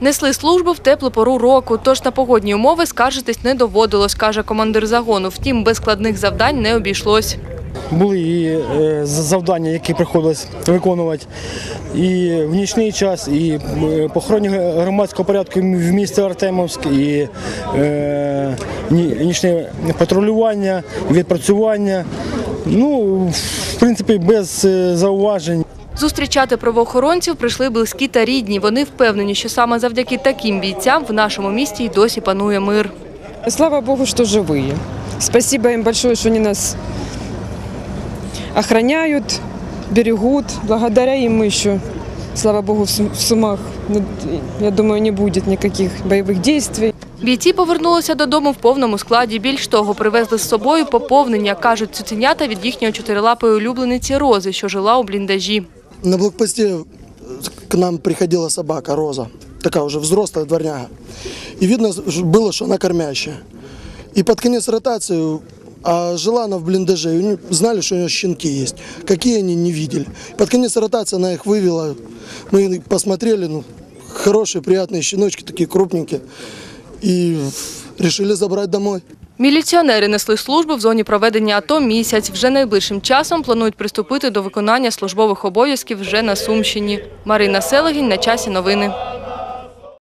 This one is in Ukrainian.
Несли службу в теплу пору року, тож на погодні умови скаржитись не доводилось, каже командир загону. Втім, без складних завдань не обійшлось. Були і е, завдання, які приходилось виконувати і в нічний час, і е, по громадського порядку в місті Артемовськ, і е, нічне патрулювання, відпрацювання. Ну, в принципі, без зауважень. Зустрічати правоохоронців прийшли близькі та рідні. Вони впевнені, що саме завдяки таким бійцям в нашому місті й досі панує мир. Слава Богу, что живые. Спасибо им большое, что они нас охраняют, берегут. Благодаря им мы еще, слава Богу, в Су- в Сумах, ну, я думаю, не будет никаких боевых действий. Бійці повернулися додому в повному складі. Більш того, привезли з собою поповнення, кажуть цуценята від їхньої чотирилапої улюблениці Рози, що жила у бліндажі. На блокпосте к нам приходила собака Роза, такая уже взрослая дворняга. И видно было, что она кормящая. И под конец ротации а жила она в блиндаже, и они знали, что у нее щенки есть. Какие они не видели. Под конец ротации она их вывела. Мы посмотрели, ну, хорошие, приятные щеночки, такие крупненькие. И решили забрать домой. Міліціонери несли службу в зоні проведення АТО місяць. Вже найближчим часом планують приступити до виконання службових обов'язків вже на Сумщині. Марина Селегінь на часі новини.